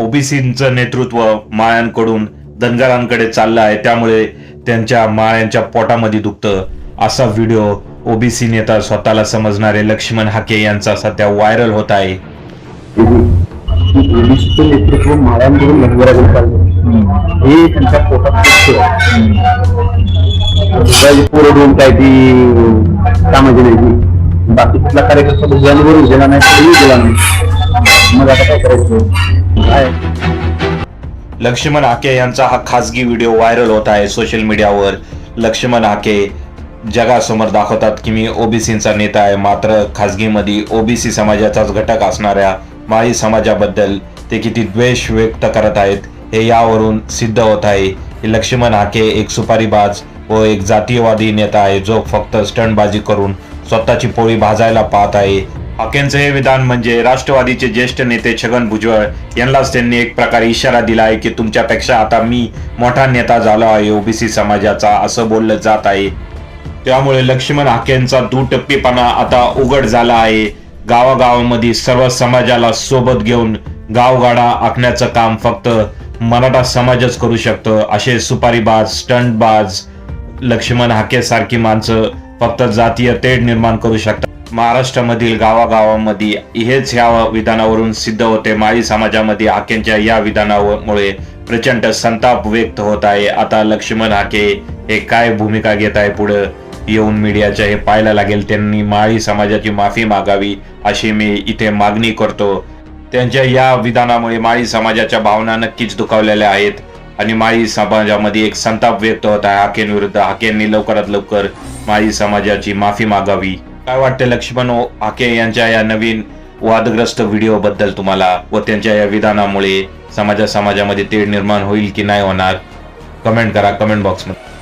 ओबीसीचं नेतृत्व माळ्यांकडून धनगरांकडे चाललं आहे. त्यामुळे त्यांच्या माळ्यांच्या पोटामध्ये दुखतं. असा व्हिडिओ ओबीसी नेता स्वतःला समजणारे लक्ष्मण हाके यांचा सध्या व्हायरल होत आहे. ओबीसीचं नेतृत्व धनगराकडे चाललं हे त्यांच्या पोटात काय ती कामाची नाही. बाकी कुठला कार्यकर्ता दुसऱ्यांबरोबर गेला नाही गेला नाही. मग आता काय करायचं? काय लक्ष्मण हाके यांचा हा खासगी व्हिडिओ व्हायरल होत आहे सोशल मीडियावर. लक्ष्मण हाके जगासमोर दाखवतात की मी ओबीसीचा नेता आहे मात्र खासगीमध्ये ओबीसी समाजाचाच घटक असणाऱ्या माळी समाजाबद्दल ते किती द्वेष व्यक्त करत आहेत हे यावरून सिद्ध होत आहे. लक्ष्मण हाके एक सुपारीबाज व एक जातीयवादी नेता आहे जो फक्त स्टंटबाजी करून स्वतःची पोळी भाजायला पाहत आहे. हाकेंचं हे विधान म्हणजे राष्ट्रवादीचे ज्येष्ठ नेते छगन भुजबळ. यांनाच त्यांनी एक प्रकारे इशारा दिला आहे की तुमच्यापेक्षा आता मी मोठा नेता झालो आहे ओबीसी समाजाचा असं बोललं जात आहे. त्यामुळे लक्ष्मण हाकेंचा दुटप्पीपणा आता उघड झाला आहे. गावागावामध्ये सर्व समाजाला सोबत घेऊन गावगाडा आखण्याचं काम फक्त मराठा समाजच करू शकतो असे सुपारीबाज स्टंटबाज लक्ष्मण हाके सारखी माणसं फक्त जातीय तेढ निर्माण करू शकतात. महाराष्ट्रामधील गावागावामध्ये हेच ह्या विधानावरून सिद्ध होते. माळी समाजामध्ये हाकेंच्या या विधानामुळे प्रचंड संताप व्यक्त होत आहे. आता लक्ष्मण हाके हे काय भूमिका घेत आहे पुढे? येऊन मीडियाच्या हे पाहायला लागेल. त्यांनी माळी समाजाची माफी मागावी अशी मी इथे मागणी करतो. त्यांच्या या विधानामुळे माळी समाजाच्या भावना नक्कीच दुखावलेल्या आहेत आणि माळी समाजामध्ये एक संताप व्यक्त होत आहे. हाकेंविरुद्ध हाकेंनी लवकरात लवकर माळी समाजाची माफी मागावी. काय वाटते लक्ष्मण ओ- हाके यांच्या या नवीन वादग्रस्त व्हिडिओ बद्दल तुम्हाला व त्यांच्या या विधानामुळे समाजा समाजामध्ये तेढ निर्माण होईल की नाही होणार? कमेंट करा कमेंट बॉक्समध्ये.